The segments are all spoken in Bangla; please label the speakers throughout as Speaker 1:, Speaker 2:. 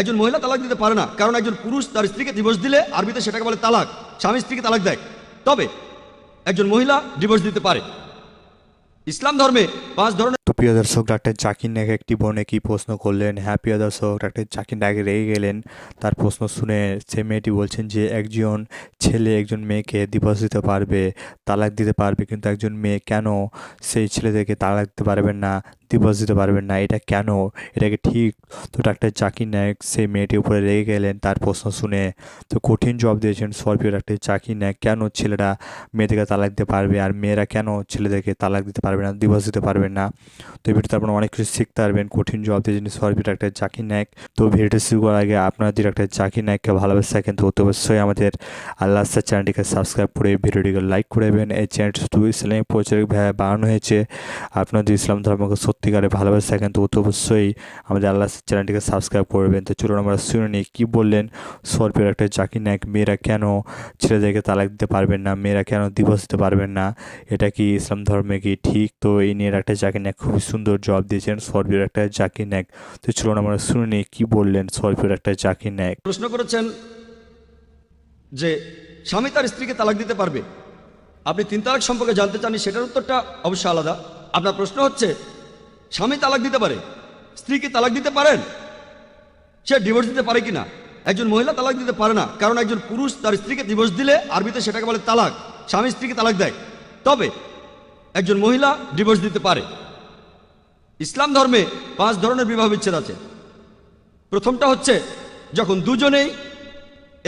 Speaker 1: একজন মহিলা তালাক দিতে পারে না, কারণ একজন পুরুষ তার স্ত্রীকে ডিভোর্স দিলে আরবিতে সেটাকে বলে তালাক, স্বামী স্ত্রীকে তালাক দেয়। তবে একজন মহিলা ডিভোর্স দিতে পারে। ইসলাম ধর্মে পাঁচ ধরনের
Speaker 2: প্রিয় দর্শক, ডাক্তার জাকির নায়ক একটি বোনে কি প্রশ্ন করলেন? হ্যাঁ প্রিয় দর্শক, ডাক্তার জাকির নায়ক রেগে গেলেন। তার প্রশ্ন শুনে সে মেয়েটি বলছেন যে, একজন ছেলে একজন মেয়েকে দিবস দিতে পারবে, তালাক দিতে পারবে, কিন্তু একজন মেয়ে কেন সেই ছেলেদেরকে তালাক দিতে পারবেন না? দিবস দিতে পারবেন না। এটা কেন? এটাকে ঠিক তো ডাক্তার জাকির নায়ক সেই মেয়েটির উপরে রেগে গেলেন, তার প্রশ্ন শুনে। তো কঠিন জবাব দিয়েছেন স্করপিও ডাক্তার জাকির নায়ক কেন ছেলেরা মেয়েদেরকে তালাক দিতে পারবে আর মেয়েরা কেন ছেলেদেরকে তালাক দিতে পারবে না দিবস দিতে পারবে না? তো এই ভিডিওতে আপনারা অনেক কিছু শিখতে পারবেন, কঠিন জবাব দিয়েছেন সরবি ডাক্তার জাকির নায়ক তো ভিডিওটা শুরু করার আগে আপনারা যদি ডাক্তার জাকির নায়ককে ভালোবাসা কিন্তু অতি অবশ্যই আমাদের আল্লাহ চ্যানেলটিকে সাবস্ক্রাইব করে ভিডিওটিকে লাইক করে দেবেন। এই চ্যানেলটি শুধু ইসলামী প্রচারক ভাবে বানানো হয়েছে। আপনারা যদি ইসলাম ধর্মকে সত্যিকারে ভালোবাসা কিন্তু অতি অবশ্যই আমাদের আল্লাহ চ্যানেলটিকে সাবস্ক্রাইব করবেন। তো চলুন আমরা শুনে নিই, কী বললেন সরবি একটা জাকির নায়ক? মেয়েরা কেন ছেলেদেরকে তালাক দিতে পারবেন না? মেয়েরা কেন দিবস দিতে পারবেন না? এটা কি ইসলাম ধর্মে কি ঠিক? তো এই নিয়ে একটা জাকির নায়ক খুবই সুন্দর জবাব দিয়েছেন সরবির একটা জাকির নায়ক। তো চলুন আমরা শুনে নিই, কী বললেন সরবির একটা জাকির নায়ক?
Speaker 1: প্রশ্ন করেছেন যে, স্বামী তার স্ত্রীকে তালাক দিতে পারবে? আপনি তিন তালাক সম্পর্কে জানতে চান সেটার উত্তরটা অবশ্যই আলাদা। আপনার প্রশ্ন হচ্ছে স্বামী তালাক দিতে পারে? স্ত্রীকে তালাক দিতে পারেন? সে ডিভোর্স দিতে পারে কিনা? একজন মহিলা তালাক দিতে পারে না, কারণ একজন পুরুষ তার স্ত্রীকে ডিভোর্স দিলে আরবিতে সেটাকে বলে তালাক। স্বামী স্ত্রীকে তালাক দেয়। তবে একজন মহিলা ডিভোর্স দিতে পারে। ইসলাম ধর্মে পাঁচ ধরনের বিবাহ বিচ্ছেদ আছে। প্রথমটা হচ্ছে যখন দুজনেই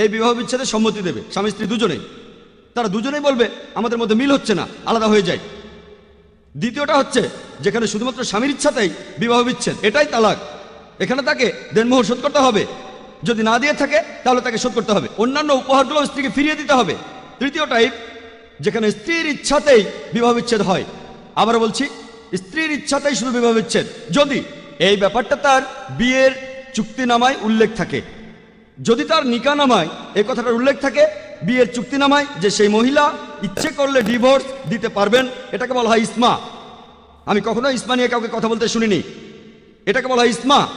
Speaker 1: এই বিবাহ বিচ্ছেদে সম্মতি দেবে, স্বামী স্ত্রী দুজনেই। তারা দুজনেই বলবে, আমাদের মধ্যে মিল হচ্ছে না, আলাদা হয়ে যায় দ্বিতীয়টা হচ্ছে, যেখানে শুধুমাত্র স্বামীর ইচ্ছাতেই বিবাহ বিচ্ছেদ, এটাই তালাক। এখানে তাকে দেনমোহর শোধ করতে হবে। যদি না দিয়ে থাকে, তাহলে তাকে শোধ করতে হবে। অন্যান্য উপহারগুলো স্ত্রীকে ফিরিয়ে দিতে হবে। তৃতীয় টাইপ যেখানে স্ত্রীর ইচ্ছাতেই বিবাহ বিচ্ছেদ হয়। আবার বলছি, স্ত্রীর ইচ্ছাতেই শুধু বিবাহ বিচ্ছেদ। যদি এই ব্যাপারটা তার বিয়ের চুক্তিনামায় উল্লেখ থাকে যদি তার নিকানামায় এই কথাটার উল্লেখ থাকে, বিয়ের চুক্তিনামায় যে সেই মহিলা ইচ্ছে করলে ডিভোর্স দিতে পারবেন, এটাকে বলা হয় ইসমা। আমি কখনো ইসমা নিয়ে কাউকে কথা বলতে শুনিনি। এটাকে বলা হয় ইসমা।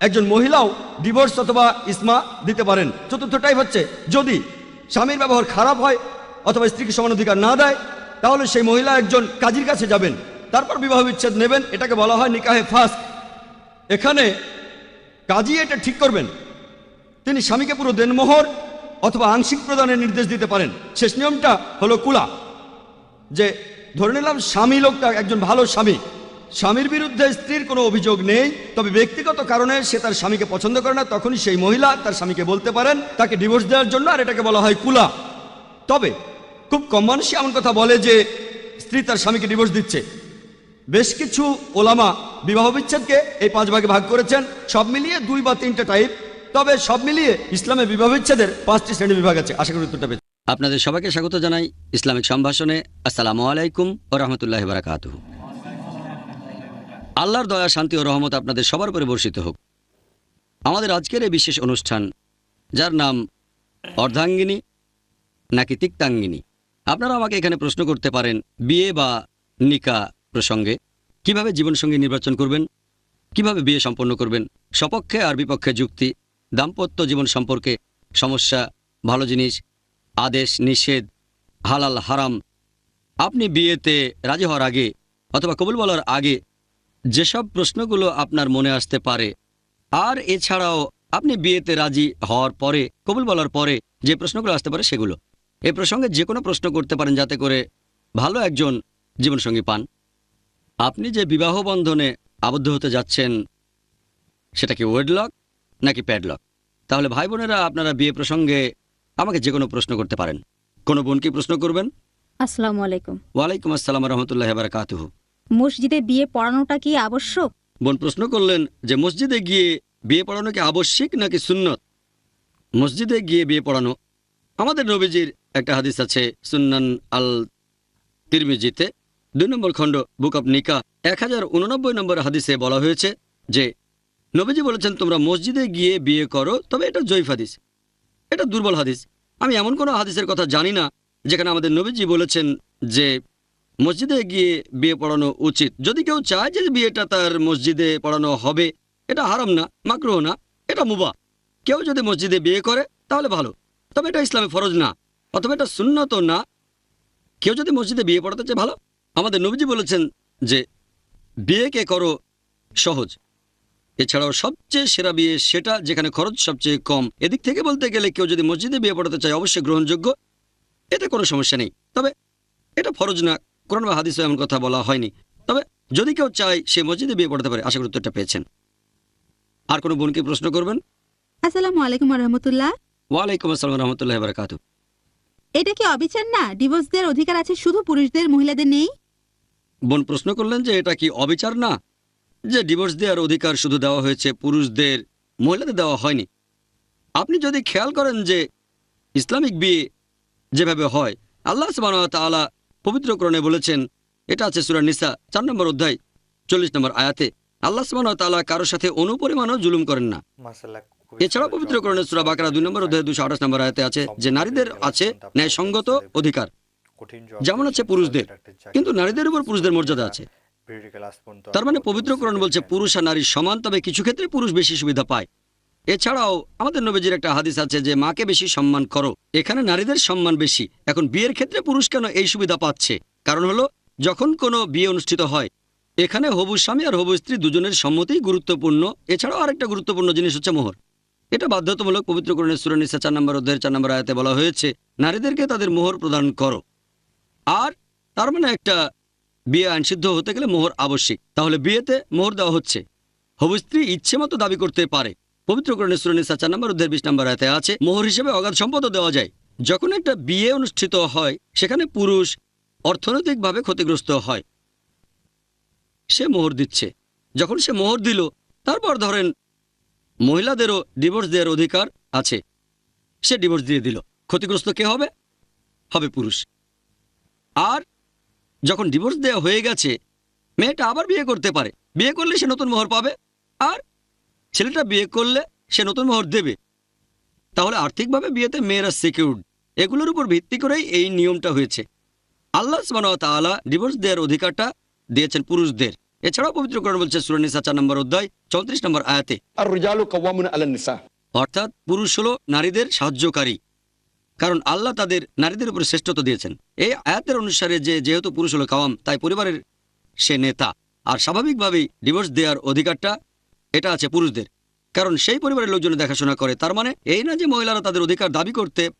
Speaker 1: একজন মহিলাও ডিভোর্স অথবা ইসমা দিতে পারেন। চতুর্থটাই হচ্ছে, যদি স্বামীর ব্যবহার খারাপ হয় অথবা স্ত্রীকে সমান অধিকার না দেয়, তাহলে সেই মহিলা একজন কাজীর কাছে যাবেন। তারপর বিবাহ বিচ্ছেদ নেবেন, এটাকে বলা হয় নিকাহে ফাস্ট এখানে কাজী এটা ঠিক করবেন। তিনি স্বামীকে পুরো দেনমোহর অথবা আংশিক প্রদানের নির্দেশ দিতে পারেন। শেষ নিয়মটা হলো কুলা। যে, ধরে নিলাম স্বামী লোকটা একজন ভালো স্বামী। স্বামীর বিরুদ্ধে স্ত্রীর কোনো অভিযোগ নেই, তবে ব্যক্তিগত কারণে সে তার স্বামীকে পছন্দ করে না, তখনই সেই মহিলা তার স্বামীকে বলতে পারেন, তাকে ডিভোর্স দেওয়ার জন্য আর এটাকে বলা হয় কুলা। তবে, খুব কম মানুষই এমন কথা বলে যে, স্ত্রী তার স্বামীকে ডিভোর্স দিচ্ছে। বেশ কিছু ওলামা বিবাহ বিচ্ছেদকে এই পাঁচ ভাগে ভাগ করেছেন। সব মিলিয়ে দুই বা তিনটা টাইপ তবে সব মিলিয়ে ইসলামে বিবাহ বিচ্ছেদের পাঁচটি শ্রেণি বিভাগ আছে। আশা করি উত্তরটা পেয়েছেন।
Speaker 3: আপনাদের সবাইকে স্বাগত জানাই ইসলামিক সম্ভাষণে। আসসালামু আলাইকুম ও রহমতুল্লাহ বারাকাত আল্লাহর দয়া, শান্তি ও রহমত আপনাদের সবার উপরে বর্ষিত হোক। আমাদের আজকের এই বিশেষ অনুষ্ঠান, যার নাম অর্ধাঙ্গিনী নাকি তিক্তাঙ্গিনী? আপনারা আমাকে এখানে প্রশ্ন করতে পারেন, বিয়ে বা নিকা প্রসঙ্গে। কীভাবে জীবনসঙ্গী নির্বাচন করবেন? কীভাবে বিয়ে সম্পন্ন করবেন? সপক্ষে আর বিপক্ষে যুক্তি দাম্পত্য জীবন সম্পর্কে সমস্যা, ভালো জিনিস, আদেশ, নিষেধ, হালাল, হারাম। আপনি বিয়েতে রাজি হওয়ার আগে অথবা কবুল বলার আগে যেসব প্রশ্নগুলো আপনার মনে আসতে পারে, আর এছাড়াও আপনি বিয়েতে রাজি হওয়ার পরে, কবুল বলার পরে যে প্রশ্নগুলো আসতে পারে সেগুলো। এ প্রসঙ্গে যে কোনো প্রশ্ন করতে পারেন যাতে করে ভালো একজন জীবনসঙ্গী পান। আপনি যে বিবাহ বন্ধনে আবদ্ধ হতে যাচ্ছেন, সেটা কি ওয়েডলক নাকি প্যাডলক? তাহলে ভাই বোনেরা আপনারা বিয়ে প্রসঙ্গে আমাকে যে কোনো প্রশ্ন করতে পারেন। কোনো বোন কি প্রশ্ন করবেন?
Speaker 4: আসসালামু আলাইকুম।
Speaker 3: ওয়ালাইকুম আসসালাম রহমতুল্লাহ বারাকাতুহ
Speaker 4: মসজিদে বিয়ে পড়ানোটা কি আবশ্যক?
Speaker 3: বোন প্রশ্ন করলেন যে মসজিদে গিয়ে বিয়ে পড়ানো কি আবশ্যিক নাকি সুন্নত? মসজিদে গিয়ে বিয়ে পড়ানো আমাদের নবীজির একটা হাদিস আছে সুন্নান আল তিরমিজিতে। দুই নম্বর খণ্ড বুক অব নিকা এক হাজার উননব্বই নম্বর হাদিসে বলা হয়েছে যে নবীজি বলেছেন, তোমরা মসজিদে গিয়ে বিয়ে করো, তবে এটা জৈফ হাদিস। এটা দুর্বল হাদিস। আমি এমন কোনো হাদিসের কথা জানি না, যেখানে আমাদের নবীজি বলেছেন যে, মসজিদে গিয়ে বিয়ে পড়ানো উচিত। যদি কেউ চায় যে বিয়েটা তার মসজিদে পড়ানো হবে, এটা হারাম না, মাকরুহ না,
Speaker 1: এটা মুবা কেউ যদি মসজিদে বিয়ে করে, তাহলে ভালো। তবে এটা ইসলামে ফরজ না, অথবা এটা সুন্নত না। কেউ যদি মসজিদে বিয়ে পড়াতে চায়, ভালো। আমাদের নবীজি বলেছেন যে বিয়েকে করো সহজ। এছাড়াও সবচেয়ে সেরা বিয়ে সেটা যেখানে খরচ সবচেয়ে কম। এদিক থেকে বলতে গেলে কেউ যদি মসজিদে বিয়ে পড়াতে চায় অবশ্যই গ্রহণযোগ্য। এতে কোনো সমস্যা নেই। তবে এটা ফরজ না। কোরআন বা হাদিসে এমন কথা বলা হয়নি। তবে যদি কেউ চায় সে মসজিদে বিয়ে পড়াতে পারে আশা করি উত্তরটা পেয়েছেন। আর কোনো বোনকে প্রশ্ন করবেন?
Speaker 5: আসসালামু আলাইকুম রহমতুল্লাহ।
Speaker 1: ওয়ালাইকুম আসসালাম রহমতুল্লাহ বারকাত
Speaker 5: এটা কি অবিচার না? ডিভোর্স দেওয়ার অধিকার আছে শুধু পুরুষদের মহিলাদের নেই?
Speaker 1: বোন প্রশ্ন করলেন যে এটা কি অবিচার না? যে ডিভোর্স দেওয়ার অধিকার শুধু দেওয়া হয়েছে পুরুষদের মহিলাদের দেওয়া হয়নি। আপনি যদি খেয়াল করেন যে ইসলামিক বিয়ে যেভাবে হয় আল্লাহ সুবাহ পবিত্রকরণে বলেছেন এটা আছে সুরা নিসা চার নম্বর অধ্যায় চল্লিশ নম্বর আয়াতে। আল্লাহ সুবাহ তাআলা কারোর সাথে অনুপরিমাণও জুলুম করেন না। এছাড়াও পবিত্রকরণের সুরা বাকারা দুই নম্বর অধ্যায় দুশো আঠাশ নম্বর আয়াতে আছে যে নারীদের আছে ন্যায়সঙ্গত অধিকার। যেমন আছে পুরুষদের কিন্তু নারীদের উপর পুরুষদের মর্যাদা আছে। তার মানে পবিত্রকরণ বলছে পুরুষ আর নারী সমান তবে কিছু ক্ষেত্রে পুরুষ বেশি সুবিধা পায়। এছাড়াও আমাদের নবীজির একটা হাদিস আছে যে মাকে বেশি সম্মান করো। এখানে নারীদের সম্মান বেশি। এখন বিয়ের ক্ষেত্রে পুরুষ কেন এই সুবিধা পাচ্ছে? কারণ হলো যখন কোনো বিয়ে অনুষ্ঠিত হয় এখানে হবু স্বামী আর হবু স্ত্রী দুজনের সম্মতিই গুরুত্বপূর্ণ। এছাড়াও আরেকটা গুরুত্বপূর্ণ জিনিস হচ্ছে মোহর। এটা বাধ্যতামূলক পবিত্রকরণের সুরানিসা চার নম্বর অধ্যায়ের চার নম্বর আয়াতে বলা হয়েছে নারীদেরকে তাদের মোহর প্রদান করো। আর তার মানে একটা বিয়ে আইনসিদ্ধ হতে গেলে মোহর আবশ্যিক। তাহলে বিয়েতে মোহর দেওয়া হচ্ছে। হবু স্ত্রী ইচ্ছে মতো দাবি করতে পারে। পবিত্রকরণের সুরানিসা চার নম্বর অধ্যায়ের বিশ নম্বর আয়াতে আছে, মোহর হিসেবে অগাধ সম্পদও দেওয়া যায়। যখন একটা বিয়ে অনুষ্ঠিত হয়, সেখানে পুরুষ অর্থনৈতিকভাবে ক্ষতিগ্রস্ত হয়। সে মোহর দিচ্ছে। যখন সে মোহর দিল, তারপর ধরেন মহিলাদেরও ডিভোর্স দেওয়ার অধিকার আছে। সে ডিভোর্স দিয়ে দিল। ক্ষতিগ্রস্ত কে হবে? হবে পুরুষ। আর যখন ডিভোর্স দেওয়া হয়ে গেছে মেয়েটা আবার বিয়ে করতে পারে। বিয়ে করলে সে নতুন মোহর পাবে আর ছেলেটা বিয়ে করলে সে নতুন মোহর দেবে। তাহলে আর্থিকভাবে বিয়েতে মেয়েরা সিকিউরড এগুলোর উপর ভিত্তি করেই এই নিয়মটা হয়েছে। আল্লাহ তাআলা ডিভোর্স দেওয়ার অধিকারটা দিয়েছেন পুরুষদের। এছাড়াও পবিত্র কোরআন বলছে সুরানিসা চার নম্বর অধ্যায় চৌত্রিশ নম্বর আয়াতে। অর্থাৎ পুরুষ হলো নারীদের সাহায্যকারী। কারণ আল্লাহ তাদের নারীদের উপর শ্রেষ্ঠত্ব দিয়েছেন। এই আয়াতের অনুসারে যে যেহেতু পুরুষ হলো কাওয়াম, তাই পরিবারের সে নেতা। আর স্বাভাবিকভাবেই ডিভোর্স দেওয়ার অধিকারটা এটা আছে পুরুষদের। কারণ সেই পরিবারের লোকজন দেখাশোনা করে, তার মানে এই না যে মহিলারা তাদের অধিকার দাবি করতে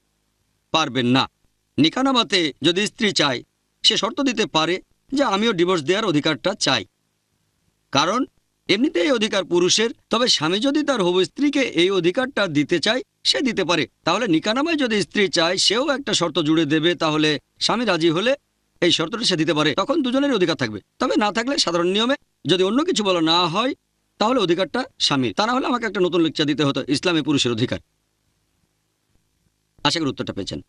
Speaker 1: পারবেন না। নিকানামাতে যদি স্ত্রী চায়, সে শর্ত দিতে পারে যে আমিও ডিভোর্স দেওয়ার অধিকারটা চাই। কারণ এমনিতে এই অধিকার পুরুষের। তবে স্বামী যদি তার হবু স্ত্রীকে এই অধিকারটা দিতে চায়, সে দিতে পারে। তাহলে নিকানামায় যদি স্ত্রী চায়, সেও একটা শর্ত জুড়ে দেবে, তাহলে স্বামী রাজি হলে এই শর্তটা সে দিতে পারে। তখন দুজনের অধিকার থাকবে। তবে না থাকলে সাধারণ নিয়মে যদি অন্য কিছু বলা না হয়, তাহলে অধিকারটা স্বামীর। তা না হলে আমাকে একটা নতুন লেকচার দিতে হতো, ইসলামে পুরুষের অধিকার। আশা করি উত্তরটা পেয়েছেন।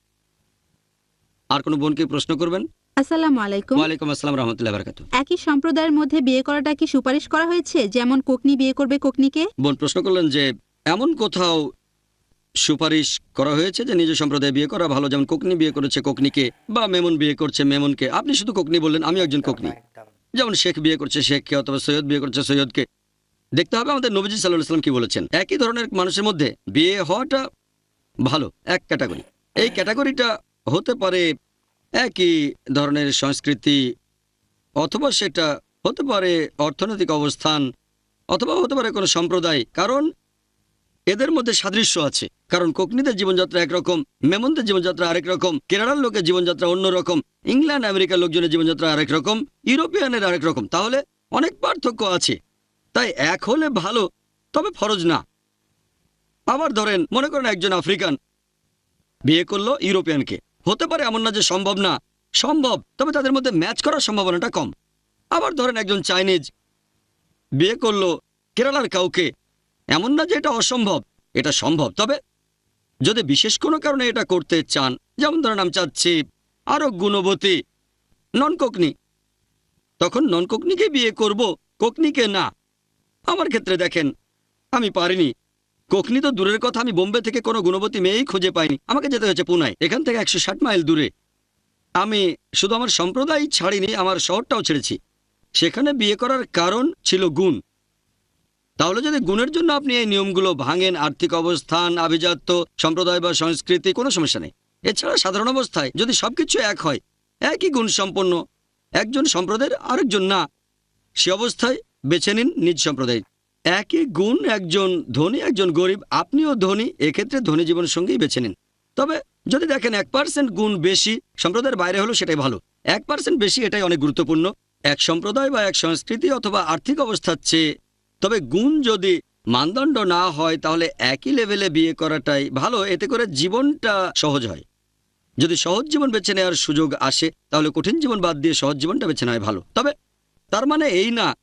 Speaker 1: আর কোনো বোনকে প্রশ্ন করবেন?
Speaker 5: আসসালামু আলাইকুম।
Speaker 1: ওয়ালাইকুম আসসালাম রহমতুল্লাহ বারকাত
Speaker 5: একই সম্প্রদায়ের মধ্যে বিয়ে করাটা কি সুপারিশ করা হয়েছে? যেমন কোকনি বিয়ে করবে কোকনিকে?
Speaker 1: বোন প্রশ্ন করলেন যে এমন কোথাও সুপারিশ করা হয়েছে যে নিজ সম্প্রদায় বিয়ে করা ভালো? যেমন কোকনি বিয়ে করেছে কোকনিকে বা মেমন বিয়ে করছে মেমনকে। আপনি শুধু কোকনি বললেন আমি একজন কোকনি। যেমন শেখ বিয়ে করছে শেখকে অথবা সৈয়দ বিয়ে করছে সৈয়দকে। দেখতে হবে আমাদের নবীজি সাল্লাহ সাল্লাম কি বলেছেন। একই ধরনের মানুষের মধ্যে বিয়ে হওয়াটা ভালো এক ক্যাটাগরি। এই ক্যাটাগরিটা হতে পারে একই ধরনের সংস্কৃতি, অথবা সেটা হতে পারে অর্থনৈতিক অবস্থান, অথবা হতে পারে কোনো সম্প্রদায়। কারণ এদের মধ্যে সাদৃশ্য আছে। কারণ কোকনিদের জীবনযাত্রা একরকম, মেমনদের জীবনযাত্রা আরেক রকম, কেরালার লোকের জীবনযাত্রা অন্যরকম ইংল্যান্ড, আমেরিকার লোকজনের জীবনযাত্রা আরেক রকম, ইউরোপিয়ানের আরেক রকম। তাহলে অনেক পার্থক্য আছে। তাই এক হলে ভালো, তবে ফরজ না। আবার ধরেন, মনে করেন একজন আফ্রিকান বিয়ে করল ইউরোপিয়ানকে। হতে পারে এমন না যে সম্ভব না। সম্ভব, তবে তাদের মধ্যে ম্যাচ করার সম্ভাবনাটা কম। আবার ধরেন একজন চাইনিজ বিয়ে করল কেরালার কাউকে, এমন না যে এটা অসম্ভব, এটা সম্ভব। তবে যদি বিশেষ কোনো কারণে এটা করতে চান, যেমন ধরেন আমি চাচ্ছি আরও গুণবতী নন কোকনি তখন নন কোকনিকে বিয়ে করব, কোকনিকে না। আমার ক্ষেত্রে দেখেন, আমি পারিনি। কোকনি তো দূরের কথা, আমি বোম্বে থেকে কোনো গুণবতী মেয়েই খুঁজে পাইনি। আমাকে যেতে হয়েছে পুনায়। এখান থেকে একশো ষাট মাইল দূরে। আমি শুধু আমার সম্প্রদায় ছাড়িনি, আমার শহরটাও ছেড়েছি। সেখানে বিয়ে করার কারণ ছিল গুণ।
Speaker 3: তাহলে যদি গুণের জন্য আপনি এই নিয়মগুলো ভাঙেন, আর্থিক অবস্থান, আভিজাত্য, সম্প্রদায় বা সংস্কৃতি, কোনো সমস্যা নেই। এছাড়া সাধারণ অবস্থায় যদি সবকিছু এক হয়, একই গুণ সম্পন্ন। একজন সম্প্রদায়ের আরেকজন না। সে অবস্থায় বেছে নিন নিজ সম্প্রদায় একই গুণ একজন ধনী, একজন গরিব, আপনিও ধনী, এক্ষেত্রে ধনী জীবন সঙ্গেই বেছে নিন। তবে যদি দেখেন এক পার্সেন্ট গুণ বেশি সম্প্রদায়ের বাইরে হলো সেটাই ভালো। এক পার্সেন্ট বেশি এটাই অনেক গুরুত্বপূর্ণ। এক সম্প্রদায় বা এক সংস্কৃতি অথবা আর্থিক অবস্থার চেয়ে, তবে গুণ যদি মানদণ্ড না হয়, তাহলে একই লেভেলে বিয়ে করাটাই ভালো। এতে করে জীবনটা সহজ হয়। যদি সহজ জীবন বেছে নেওয়ার সুযোগ আসে, তাহলে কঠিন জীবন বাদ দিয়ে সহজ জীবনটা বেছে নেওয়া ভালো। তবে তার মানে এই না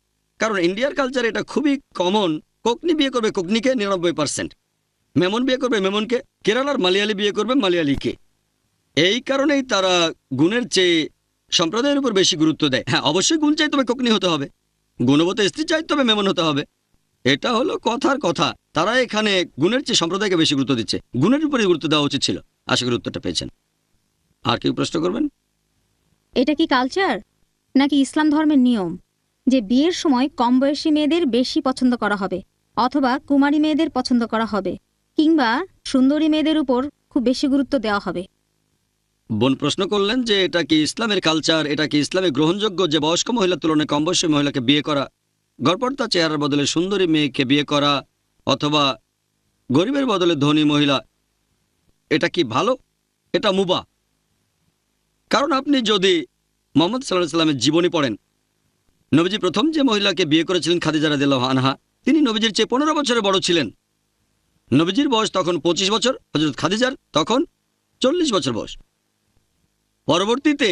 Speaker 3: কারণ ইন্ডিয়ার কালচার এটা খুবই কমন কোকনি বিয়ে করবে কোকনিকে নিরানব্বই পার্সেন্ট মেমন বিয়ে করবে মেমনকে। কেরালার মালয়ালি বিয়ে করবে মালয়ালিকে। এই কারণেই তারা গুণের চেয়ে সম্প্রদায়ের উপর বেশি গুরুত্ব দেয়। হ্যাঁ অবশ্যই গুণ চাই, তবে কোকনি হতে হবে। গুণবত স্ত্রী চাই, তবে মেমন হতে হবে। এটা হলো কথার কথা। তারা এখানে গুণের চেয়ে সম্প্রদায়কে বেশি গুরুত্ব দিচ্ছে। গুণের উপরে গুরুত্ব দেওয়া উচিত ছিল। আশা করি উত্তরটা পেয়েছেন। আর কেউ প্রশ্ন করবেন?
Speaker 4: এটা কি কালচার নাকি ইসলাম ধর্মের নিয়ম? যে বিয়ের সময় কম বয়সী মেয়েদের বেশি পছন্দ করা হবে, অথবা কুমারী মেয়েদের পছন্দ করা হবে, কিংবা সুন্দরী মেয়েদের উপর খুব বেশি গুরুত্ব দেওয়া হবে।
Speaker 3: বোন প্রশ্ন করলেন যে এটা কি ইসলামের কালচার এটা কি ইসলামে গ্রহণযোগ্য যে বয়স্ক মহিলার তুলনায় কম বয়সী মহিলাকে বিয়ে করা? গড়পড়তা চেহারার বদলে সুন্দরী মেয়েকে বিয়ে করা, অথবা গরিবের বদলে ধনী মহিলা, এটা কি ভালো? এটা মুবা। কারণ আপনি যদি মোহাম্মদ সাল্লাহ সাল্লামের জীবনী পড়েন নবীজি প্রথম যে মহিলাকে বিয়ে করেছিলেন খাদিজা রাদিল্লাহ আনহা, তিনি নবীজির চেয়ে পনেরো বছরের বড় ছিলেন। নবীজির বয়স তখন পঁচিশ বছর হজরত খাদিজার তখন চল্লিশ বছর বয়স। পরবর্তীতে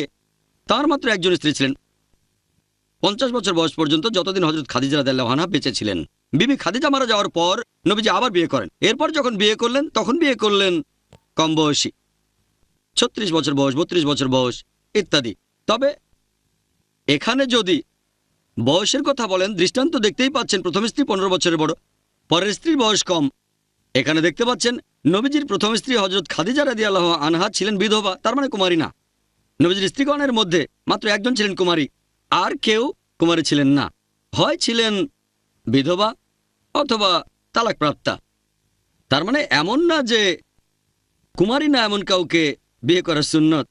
Speaker 3: তার মাত্র একজন স্ত্রী ছিলেন। পঞ্চাশ বছর বয়স পর্যন্ত যতদিন হজরত খাদিজা রাদিল্লাহানা বেঁচে ছিলেন। বিবি খাদিজা মারা যাওয়ার পর নবীজি আবার বিয়ে করেন। এরপর যখন বিয়ে করলেন, তখন বিয়ে করলেন কম বয়সী। ছত্রিশ বছর বয়স, বত্রিশ বছর বয়স, ইত্যাদি। তবে এখানে যদি বয়সের কথা বলেন, দৃষ্টান্ত দেখতেই পাচ্ছেন প্রথম স্ত্রী পনেরো বছরের বড়, পরের স্ত্রীর বয়স কম। এখানে দেখতে পাচ্ছেন, নবীজির প্রথম স্ত্রী হজরত খাদিজা রাদি আল্লাহ আনহা ছিলেন বিধবা, তার মানে কুমারী না। নবীজির স্ত্রীগণের মধ্যে মাত্র একজন ছিলেন কুমারী, আর কেউ কুমারী ছিলেন না। হয় ছিলেন বিধবা অথবা তালাকপ্রাপ্তা। তার মানে এমন না যে কুমারী না এমন কাউকে বিয়ে করার সুন্নত।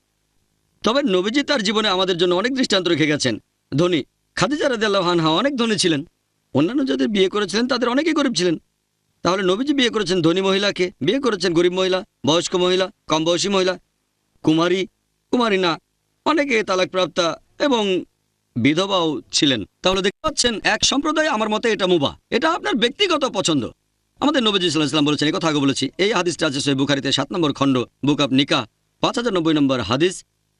Speaker 3: তবে নবীজি তার জীবনে আমাদের জন্য অনেক দৃষ্টান্ত রেখে গেছেন। ধনী খাদিজা রাদিয়াল্লাহু আনহা অনেক ধনী ছিলেন। অন্যান্য যাদের বিয়ে করেছিলেন, তাদের অনেকেই গরিব ছিলেন। তাহলে নবীজি বিয়ে করেছেন ধনী মহিলাকে। বিয়ে করেছেন গরিব মহিলা, বয়স্ক মহিলা কম বয়সী মহিলা, কুমারী কুমারী না, অনেকে তালাকপ্রাপ্তা এবং বিধবাও ছিলেন। তাহলে দেখতে পাচ্ছেন, এক সম্প্রদায় আমার মতে এটা মুবা এটা আপনার ব্যক্তিগত পছন্দ। আমাদের নবীজি সাল্লাহাম বলেছেন, এই কথা আগে বলেছি। এই হাদিসটা আছে সই বুখারিতে সাত নম্বর খণ্ড, বুক অফ নিকা পাঁচ হাজার নব্বই নম্বর হাদিস,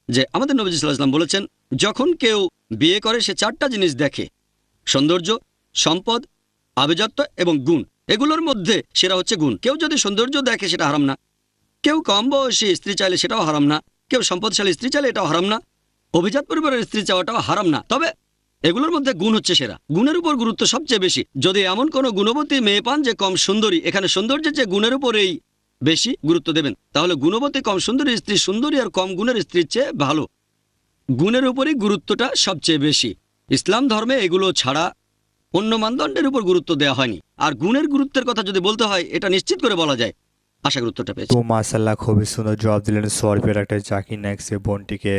Speaker 3: যে আমাদের নবীজি সাল্লাহাম বলেছেন, যখন কেউ বিয়ে করে সে চারটা জিনিস দেখে। সৌন্দর্য, সম্পদ, আভিজাত্য এবং গুণ। এগুলোর মধ্যে সেরা হচ্ছে গুণ। কেউ যদি সৌন্দর্য দেখে সেটা হারাম না। কেউ কম বয়সী স্ত্রী চাইলে সেটাও হারাম না। কেউ সম্পদশালী স্ত্রী চাইলে এটাও হারাম না। অভিজাত পরিবারের স্ত্রী চাওয়াটাও হারাম না। তবে এগুলোর মধ্যে গুণ হচ্ছে সেরা। গুণের উপর গুরুত্ব সবচেয়ে বেশি। যদি এমন কোনো গুণবতী মেয়ে পান যে কম সুন্দরী, এখানে সৌন্দর্যের যে গুণের উপরেই বেশি গুরুত্ব দেবেন। তাহলে গুণবতী কম সুন্দরী স্ত্রী সুন্দরী আর কম গুণের স্ত্রীর চেয়ে ভালো। গুণের উপরই গুরুত্বটা সবচেয়ে বেশি। ইসলাম ধর্মে এগুলো ছাড়া অন্য মানদণ্ডের উপর গুরুত্ব দেওয়া হয়নি। আর গুণের গুরুত্বের কথা যদি বলতে হয়, এটা নিশ্চিত করে বলা যায়। আশা করি উত্তরটা পেয়েছি।
Speaker 2: তো মাসাল্লাহ খুবই সুন্দর জবাব দিলেন সরফের একটা জাকির নায়ক সে বোনটিকে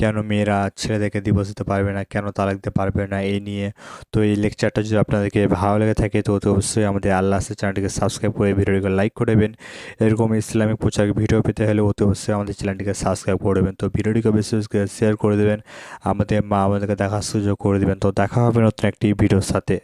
Speaker 2: কেন মেয়েরা ছেলেদেরকে দিবস দিতে পারবে না, কেন তালাক দিতে পারবে না এই নিয়ে। তো এই লেকচারটা যদি আপনাদেরকে ভালো লেগে থাকে, তো অতি অবশ্যই আমাদের আল্লাহ আসে চ্যানেলটিকে সাবস্ক্রাইব করে ভিডিওটিকে লাইক করে দেবেন। এরকম ইসলামিক প্রচার ভিডিও পেতে হলে অতি অবশ্যই আমাদের চ্যানেলটিকে সাবস্ক্রাইব করে দেবেন। তো ভিডিওটিকে বেশি বেশি শেয়ার করে দেবেন। আমাদের মা আমাদেরকে দেখার সুযোগ করে দেবেন। তো দেখা হবে নতুন একটি ভিডিওর সাথে।